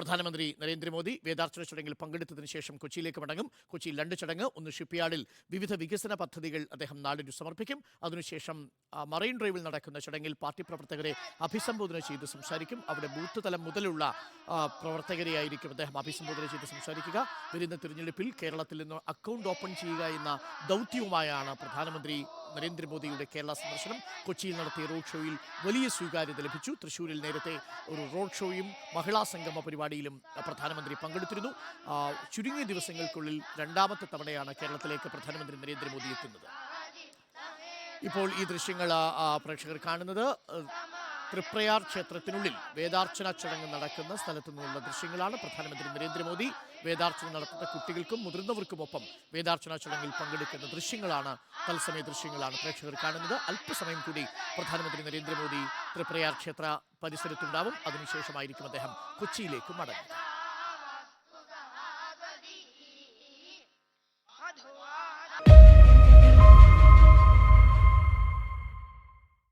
പ്രധാനമന്ത്രി നരേന്ദ്രമോദി വേദാർച്ചന ചടങ്ങിൽ പങ്കെടുത്തതിന് ശേഷം കൊച്ചിയിലേക്ക് മടങ്ങും. കൊച്ചിയിൽ രണ്ട് ചടങ്ങ് ഒന്ന് ഷിപ്പ്യാർഡിൽ വിവിധ വികസന പദ്ധതികൾ അദ്ദേഹം നാടിനു സമർപ്പിക്കും. അതിനുശേഷം മറൈൻ ഡ്രൈവിൽ നടക്കുന്ന ചടങ്ങിൽ പാർട്ടി പ്രവർത്തകരെ അഭിസംബോധന ചെയ്ത് സംസാരിക്കും. അവിടെ ബൂത്ത് തലം മുതലുള്ള പ്രവർത്തകരെയായിരിക്കും അദ്ദേഹം അഭിസംബോധന ചെയ്ത് സംസാരിക്കുക. വരുന്ന തിരഞ്ഞെടുപ്പിൽ കേരളത്തിൽ നിന്ന് അക്കൗണ്ട് ഓപ്പൺ ചെയ്യുക എന്ന ദൗത്യവുമായാണ് പ്രധാനമന്ത്രി നരേന്ദ്രമോദിയുടെ കേരള സന്ദർശനം കൊച്ചിയിൽ നടത്തിയ റോഡ് ഷോയിൽ വലിയ സ്വീകാര്യത ലഭിച്ചു. തൃശൂരിൽ നേരത്തെ ഒരു റോഡ് ഷോയും മഹിളാ സംഗമ പരിപാടിയിലും പ്രധാനമന്ത്രി പങ്കെടുത്തിരുന്നു. ചുരുങ്ങിയ ദിവസങ്ങൾക്കുള്ളിൽ രണ്ടാമത്തെ തവണയാണ് കേരളത്തിലേക്ക് പ്രധാനമന്ത്രി നരേന്ദ്രമോദി എത്തുന്നത്. ഇപ്പോൾ ഈ ദൃശ്യങ്ങൾ പ്രേക്ഷകർ കാണുന്നത്. തൃപ്രയാർ ക്ഷേത്രത്തിനുള്ളിൽ വേദാർച്ചന ചടങ്ങ് നടക്കുന്ന സ്ഥലത്തു നിന്നുള്ള ദൃശ്യങ്ങളാണ് പ്രധാനമന്ത്രി നരേന്ദ്രമോദി. വേദാർച്ചന നടത്തുന്ന കുട്ടികൾക്കും മുതിർന്നവർക്കുമൊപ്പം വേദാർച്ചന ചടങ്ങിൽ പങ്കെടുക്കുന്ന ദൃശ്യങ്ങളാണ് തത്സമയ ദൃശ്യങ്ങളാണ് പ്രേക്ഷകർ കാണുന്നത്. അല്പസമയം കൂടി പ്രധാനമന്ത്രി നരേന്ദ്രമോദി തൃപ്രയാർ ക്ഷേത്ര പരിസരത്തുണ്ടാവും. അതിനുശേഷമായിരിക്കും അദ്ദേഹം കൊച്ചിയിലേക്ക് അധോ